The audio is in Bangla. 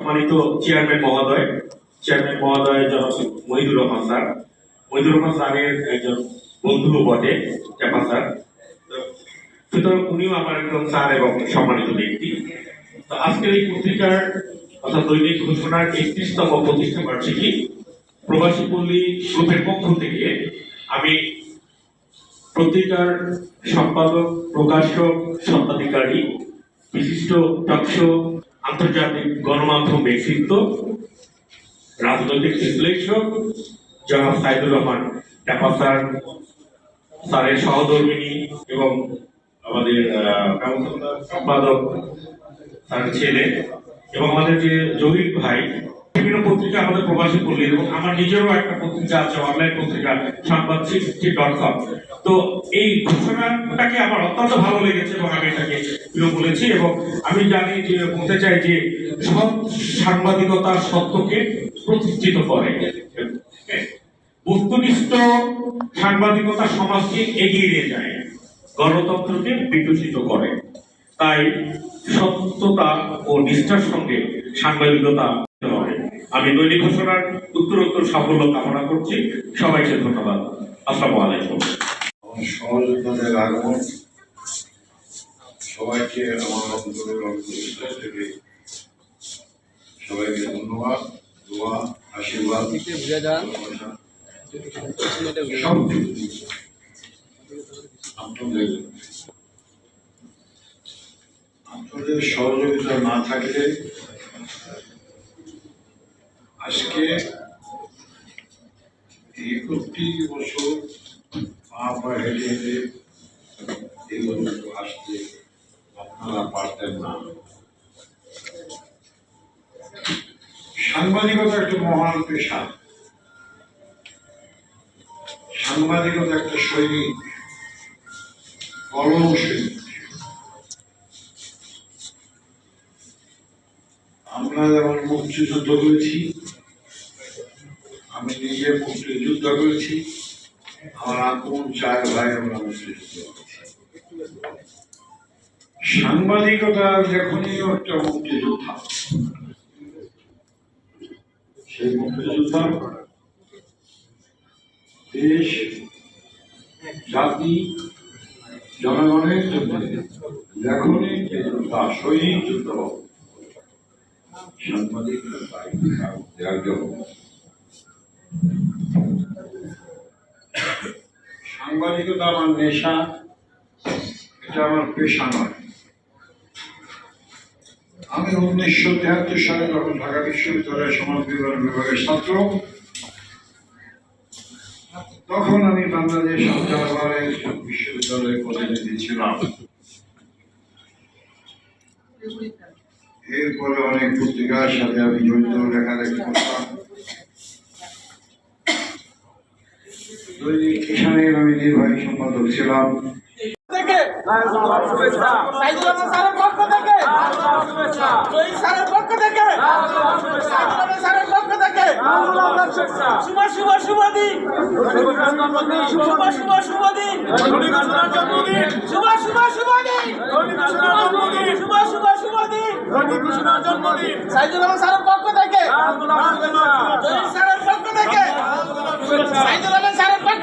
সম্মানিত চেয়ারম্যান মহোদয় চেয়ারম্যান মহোদয় জনাব মহিদুর রহমান স্যার। মহিদুর রহমান স্যারের একজন বন্ধু বটে চেপা স্যার। সুতরাং উনিও আমার একজন স্যার এবং সম্মানিত ব্যক্তি। তো আজকের এই পত্রিকার অর্থাৎ দৈনিক ঘোষণার একত্রিশতম প্রতিষ্ঠা বার্ষিকী প্রবাসী পল্লী গ্রুপের পক্ষ থেকে আমি পত্রিকার সম্পাদক, প্রকাশক, সম্পাদিকারী, বিশিষ্ট টকশো আন্তর্জাতিক গণমাধ্যম ব্যক্তিত্ব, রাজনৈতিক বিশ্লেষক, জনাব সাইদুর রহমান ট্যাপা স্যার, স্যারের সহধর্মিনী এবং আমাদের সম্পাদক তার ছেলে এবং আমাদের যে জহির ভাই বিভিন্ন পত্রিকা আমাদের প্রবাসী পল্লী এবং আমার নিজেরও একটা পত্রিকা আছে অনলাইন পত্রিকা সংবাদ সিক্সটি ডট কম তো এই ঘোষণাটাকে আমার অত্যন্ত ভালো লেগেছে এবং আমি এটাকে বলেছি, এবং আমি জানি যে, বলতে চাই যে সব সাংবাদিকতার সত্যকে প্রতিষ্ঠিত করে। বস্তুনিষ্ঠ সাংবাদিকতা সমাজকে এগিয়ে নিয়ে যায়, গণতন্ত্রকে বিকশিত করে। তাই সত্যতা ও নিষ্ঠার সঙ্গে সাংবাদিকতা আমি দৈনিক ঘোষণার উত্তরোত্তর সাফল্য কামনা করছি। সবাইকে ধন্যবাদ। আসসালামু আলাইকুম। আগমন। সবাইকে আমার সবাইকে ধন্যবাদ, দোয়া, আশীর্বাদ। আপনাদের সহযোগিতা না থাকলে আজকে একটি বছর পা হেঁটে হেঁটে এই পর্যন্ত আসতে আপনারা পারতেন না। সাংবাদিকতা একটা মহান পেশা। সাংবাদিকতা একটা সৈনিক, কলম সৈনিক। আমরা যেমন মুক্তিযুদ্ধ করেছি আমি নিজে মুক্তিযুদ্ধ করেছি। আমার আপন চার ভাই আমরা মুক্তিযুদ্ধ করেছি। সাংবাদিকতা যখনই একটা মুক্তিযোদ্ধা। সেই মুক্তিযোদ্ধা দেশ, জাতি, জনগণের জন্য যখনই যে যোদ্ধা সৈনিক যুদ্ধ। সাংবাদিক দেওয়ার জন্য সাংবাদিকতা আমার নেশা, এটা আমার পেশা নয়। আমি উনিশশো তেহাত্তর সালে যখন ঢাকা বিশ্ববিদ্যালয়ের সমাজ বিজ্ঞান বিভাগের ছাত্র, তখন আমি বাংলাদেশ সরকারের বিশ্ববিদ্যালয়ের প্রতিনিধি ছিলাম এরপরে অনেক পত্রিকার সাথে আমি জড়িত, লেখালেখি করতাম। দৈনিক কিষানের আমি নির্বাহী সম্পাদক ছিলাম। শুভ শুভ শুভ দিন। শুভ শুভ শুভ দিন। শুভ শুভ শুভ দিন। শুভ শুভ শুভ দিন। সাইদুল রহমান স্যারের পক্ষ থেকে? জয়ী স্যারের পক্ষ থেকে সাইদুল রহমান স্যারের পক্ষ